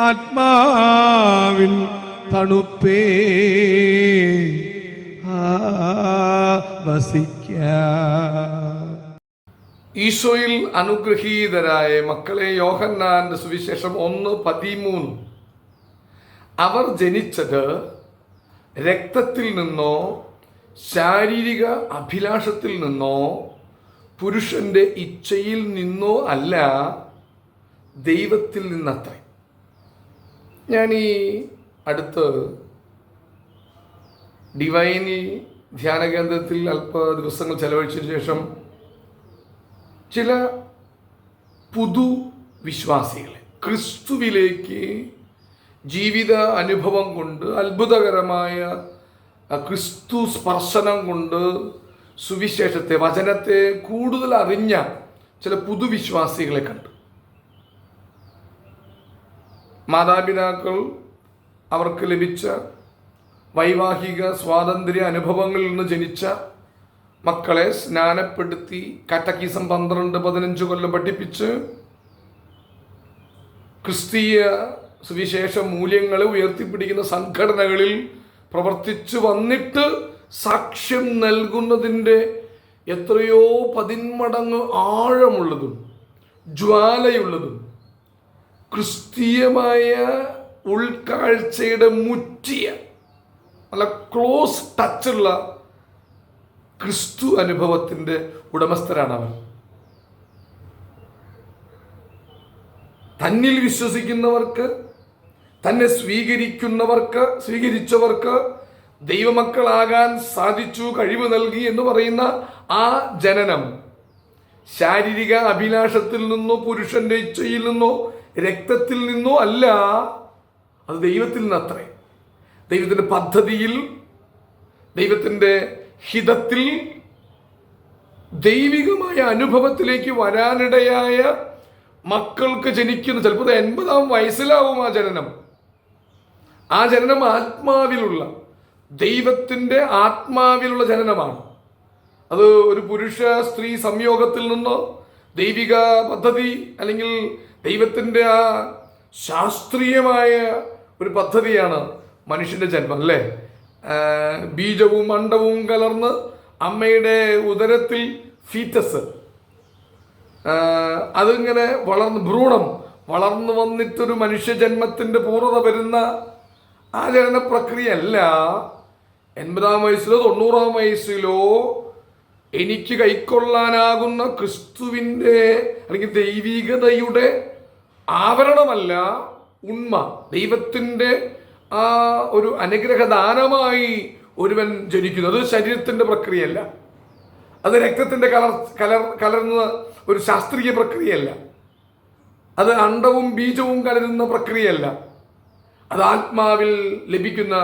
ആത്മാവിൻ തണുപ്പേ. വസിക്ക. ഈശോയിൽ അനുഗ്രഹീതരായ മക്കളെ യോഹന്നാന്റെ സുവിശേഷം ഒന്ന് പതിമൂന്ന്. അവർ ജനിച്ചത് രക്തത്തിൽ നിന്നോ ശാരീരിക അഭിലാഷത്തിൽ നിന്നോ പുരുഷന്റെ ഇച്ഛയിൽ നിന്നോ അല്ല ദൈവത്തിൽ നിന്നത്രേ. ഞാൻ ഈ അടുത്ത് ഡിവൈനി ധ്യാന കേന്ദ്രത്തിൽ അല്പ ദിവസങ്ങൾ ചെലവഴിച്ചതിന് ശേഷം ചില പുതു വിശ്വാസികളെ ക്രിസ്തുവിലേക്ക് ജീവിത അനുഭവം കൊണ്ട് അത്ഭുതകരമായ ക്രിസ്തു സ്പർശനം കൊണ്ട് സുവിശേഷത്തെ വചനത്തെ കൂടുതൽ അറിഞ്ഞ ചില പുതുവിശ്വാസികളെ കണ്ടു. മാതാപിതാക്കൾ അവർക്ക് ലഭിച്ച വൈവാഹിക സ്വാതന്ത്ര്യ അനുഭവങ്ങളിൽ നിന്ന് ജനിച്ച മക്കളെ സ്നാനപ്പെടുത്തി കാറ്റക്കീസം പന്ത്രണ്ട് പതിനഞ്ച് കൊല്ലം പഠിപ്പിച്ച് ക്രിസ്തീയ സുവിശേഷ മൂല്യങ്ങളെ ഉയർത്തിപ്പിടിക്കുന്ന സംഘടനകളിൽ പ്രവർത്തിച്ചു വന്നിട്ട് സാക്ഷ്യം നൽകുന്നതിന്റെ എത്രയോ പതിന്മടങ്ങ് ആഴമുള്ളതും ജ്വാലയുള്ളതും ക്രിസ്തീയമായ ഉൾക്കാഴ്ചയുടെ മുറ്റിയ നല്ല ക്ലോസ് ടച്ചുള്ള ക്രിസ്തു അനുഭവത്തിന്റെ ഉടമസ്ഥരാണ് അവൻ തന്നിൽ വിശ്വസിക്കുന്നവർക്ക് തന്നെ സ്വീകരിക്കുന്നവർക്ക് സ്വീകരിച്ചവർക്ക് ദൈവമക്കളാകാൻ സാധിച്ചു കഴിവ് നൽകി എന്ന് പറയുന്ന ആ ജനനം ശാരീരിക അഭിലാഷത്തിൽ നിന്നോ പുരുഷന്റെ ഇച്ഛയിൽ നിന്നോ രക്തത്തിൽ നിന്നോ അല്ല അത് ദൈവത്തിൽ നിന്നത്രേ. ദൈവത്തിന്റെ പദ്ധതിയിൽ ദൈവത്തിന്റെ ഹിതത്തിൽ ദൈവികമായ അനുഭവത്തിലേക്ക് വരാനിടയായ മക്കൾക്ക് ജനിക്കുന്ന ചിലപ്പോൾ എൺപതാം വയസ്സിലാവും ആ ജനനം. ആ ജനനം ആത്മാവിലുള്ള ദൈവത്തിന്റെ ആത്മാവിലുള്ള ജനനമാണ്. അത് ഒരു പുരുഷ സ്ത്രീ സംയോഗത്തിൽ നിന്നോ ദൈവിക പദ്ധതി അല്ലെങ്കിൽ ദൈവത്തിന്റെ ആ ശാസ്ത്രീയമായ ഒരു പദ്ധതിയാണ് മനുഷ്യന്റെ ജന്മം അല്ലേ? ബീജവും അണ്ടവും കലർന്ന് അമ്മയുടെ ഉദരത്തിൽ ഫീറ്റസ് അതിങ്ങനെ വളർന്ന് ഭ്രൂണം വളർന്നു വന്നിട്ടൊരു മനുഷ്യജന്മത്തിന്റെ പൂർണത വരുന്ന ആ ജനന പ്രക്രിയ അല്ല എൺപതാം വയസ്സിലോ തൊണ്ണൂറാം വയസ്സിലോ എനിക്ക് കൈക്കൊള്ളാനാകുന്ന ക്രിസ്തുവിന്റെ അല്ലെങ്കിൽ ദൈവികതയുടെ ആവരണമല്ല ഉണ്മ. ദൈവത്തിന്റെ ആ ഒരു അനുഗ്രഹദാനമായി ഒരുവൻ ജനിക്കുന്നു. അത് ശരീരത്തിന്റെ പ്രക്രിയയല്ല. അത് രക്തത്തിന്റെ കലർ കലർ കലർന്ന ഒരു ശാസ്ത്രീയ പ്രക്രിയയല്ല. അത് അണ്ടവും ബീജവും കലരുന്ന പ്രക്രിയയല്ല. അത് ആത്മാവിൽ ലഭിക്കുന്ന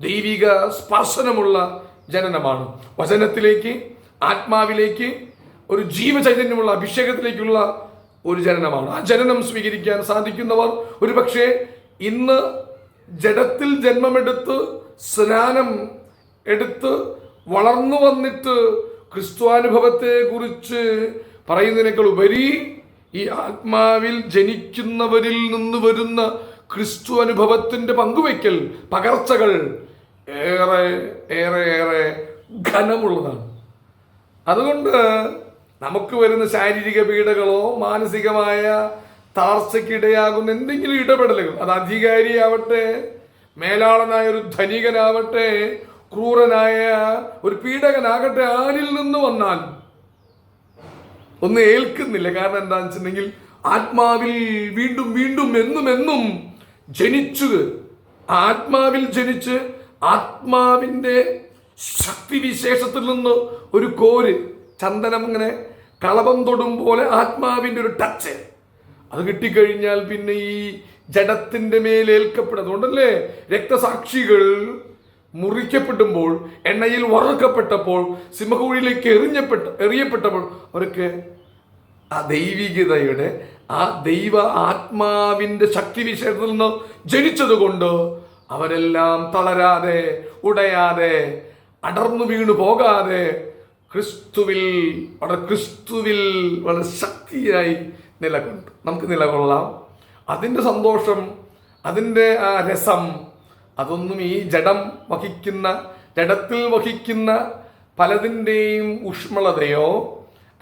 ദൈവിക സ്പർശനമുള്ള ജനനമാണ്. വചനത്തിലേക്ക് ആത്മാവിലേക്ക് ഒരു ജീവചൈതന്യമുള്ള അഭിഷേകത്തിലേക്കുള്ള ഒരു ജനനമാണ്. ആ ജനനം സ്വീകരിക്കാൻ സാധിക്കുന്നവർ ഒരുപക്ഷെ ഇന്ന് ജഡത്തിൽ ജന്മമെടുത്ത് സ്നാനം എടുത്ത് വളർന്നു വന്നിട്ട് ക്രിസ്തുവാനുഭവത്തെ കുറിച്ച് പറയുന്നതിനേക്കാൾ ഉപരി ഈ ആത്മാവിൽ ജനിക്കുന്നവരിൽ നിന്ന് വരുന്ന ക്രിസ്തു അനുഭവത്തിന്റെ പങ്കുവയ്ക്കൽ പകർച്ചകൾ ഏറെ ഏറെ ഏറെ ഘനമുള്ളതാണ്. അതുകൊണ്ട് നമുക്ക് വരുന്ന ശാരീരിക പീഡകളോ മാനസികമായ താർച്ചയ്ക്കിടയാകുന്ന എന്തെങ്കിലും ഇടപെടലുകൾ അത് അധികാരിയാവട്ടെ മേലാളനായ ഒരു ധനികനാവട്ടെ ക്രൂരനായ ഒരു പീഡകനാകട്ടെ ആരിൽ നിന്ന് വന്നാൽ ഒന്ന് ഏൽക്കുന്നില്ല. കാരണം എന്താണെന്ന് വെച്ചിട്ടുണ്ടെങ്കിൽ ആത്മാവിൽ വീണ്ടും വീണ്ടും എന്നും എന്നും ജനിച്ചു ആത്മാവിൽ ജനിച്ച് ആത്മാവിന്റെ ശക്തിവിശേഷത്തിൽ നിന്ന് ഒരു കോര് ചന്ദനം ഇങ്ങനെ കളഭം തൊടും പോലെ ആത്മാവിന്റെ ഒരു ടച്ച് അത് കിട്ടിക്കഴിഞ്ഞാൽ പിന്നെ ഈ ജഡത്തിന്റെ മേലേൽക്കപ്പെടുന്നതുകൊണ്ടല്ലേ രക്തസാക്ഷികൾ മുറിക്കപ്പെടുമ്പോൾ എണ്ണയിൽ വറുക്കപ്പെട്ടപ്പോൾ സിംഹകുഴിയിലേക്ക് എറിഞ്ഞപ്പെട്ട എറിയപ്പെട്ടപ്പോൾ അവർക്ക് ആ ദൈവികതയുടെ ആ ദൈവ ആത്മാവിന്റെ ശക്തി വിശേഷത്തിൽ നിന്ന് ജനിച്ചതുകൊണ്ട് അവരെല്ലാം തളരാതെ ഉടയാതെ അടർന്നു വീണു പോകാതെ ക്രിസ്തുവിൽ വളരെ ക്രിസ്തുവിൽ വളരെ ശക്തിയായി നിലകൊണ്ട്. നമുക്ക് നിലകൊള്ളാം. അതിന്റെ സന്തോഷം അതിന്റെ ആ രസം അതൊന്നും ഈ ജഡം വഹിക്കുന്ന ജഡത്തിൽ വഹിക്കുന്ന പലതിന്റെയും ഊഷ്മളതയോ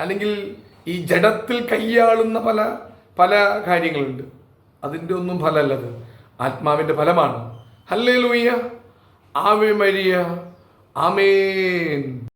അല്ലെങ്കിൽ ഈ ജഡത്തിൽ കൈയാളുന്ന പല പല കാര്യങ്ങളുണ്ട്. അതിന്റെ ഒന്നും ഫലമല്ലത്. ആത്മാവിന്റെ ഫലമാണ്. ഹല്ലേ ലൂയ്യ ആവേ മരിയ. ആമേൻ.